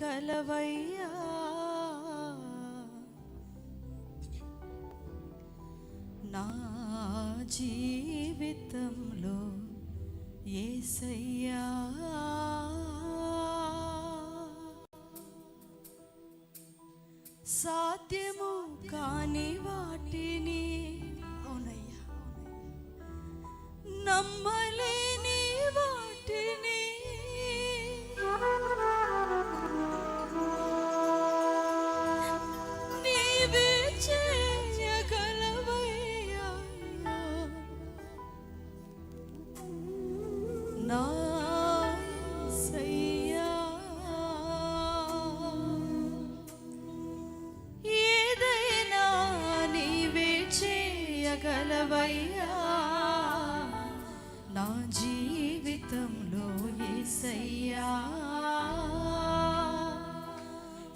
కలవయ్యా. నా జీవితంలో ఏసయ్యా. సాధ్యము కాని వాటిని అవునయ్యా. నమ్మలే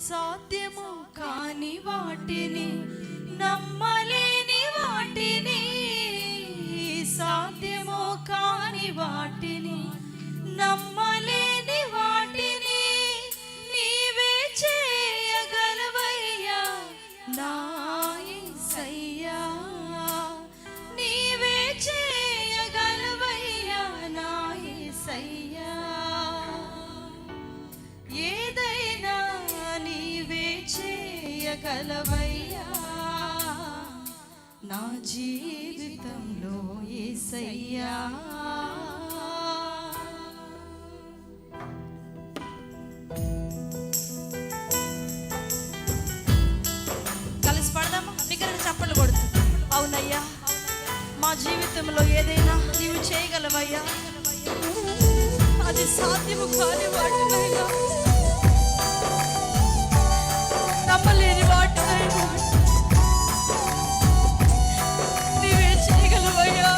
సాధ్యము కాని వాటిని నమ్మలేని వాటిని సాధ్యము కాని వాటిని నమ్మలేని వాటిని నీవే చేయగలవయ్యా. నా కలవయ్యా. నా జీవితంలో ఏసయ్యా. కలిసి పడదామా? దగ్గర చప్పట్లు కొడుతు. అవునయ్యా మా జీవితంలో ఏదైనా నీవు చేయగలవయ్యా. అది సాధ్యము కాని వాటినైనా నమ్మలేని వాటినైనా నీవే చేయగలవయ్యా.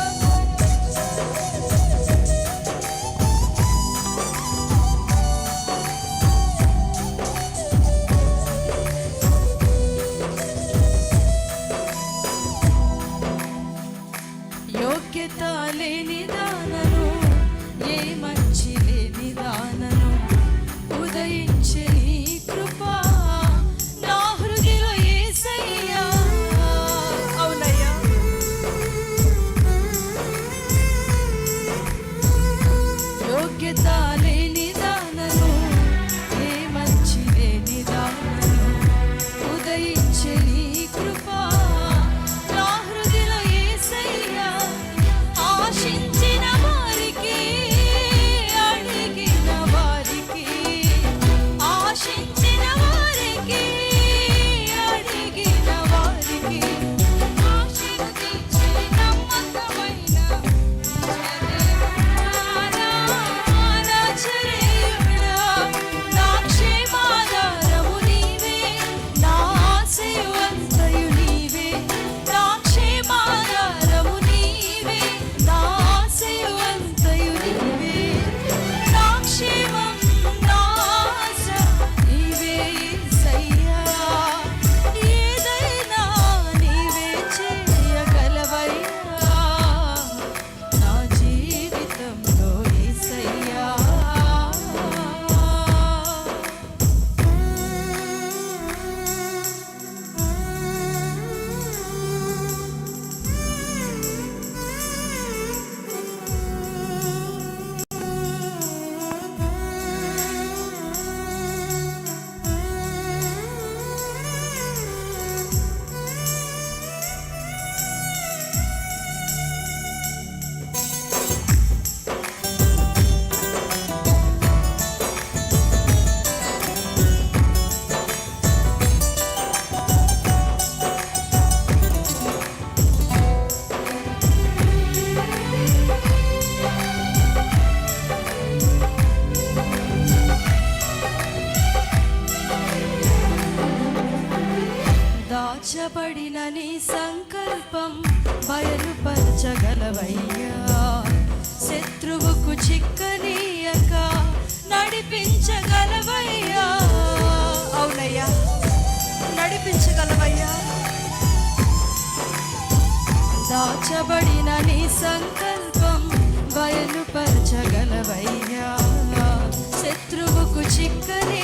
యోగ్యత లేని దానను ఏ మంచి లేని దాన దాచబడిన నీ సంకల్పం బయలుపరచగలవయ్యా. శత్రువుకు చిక్కనీయక నడిపించగలవయ్యా. అవునయ్యా నడిపించగలవయ్యా. దాచబడిన నీ సంకల్పం బయలుపరచగలవయ్యా. శత్రువుకు చిక్కనీయక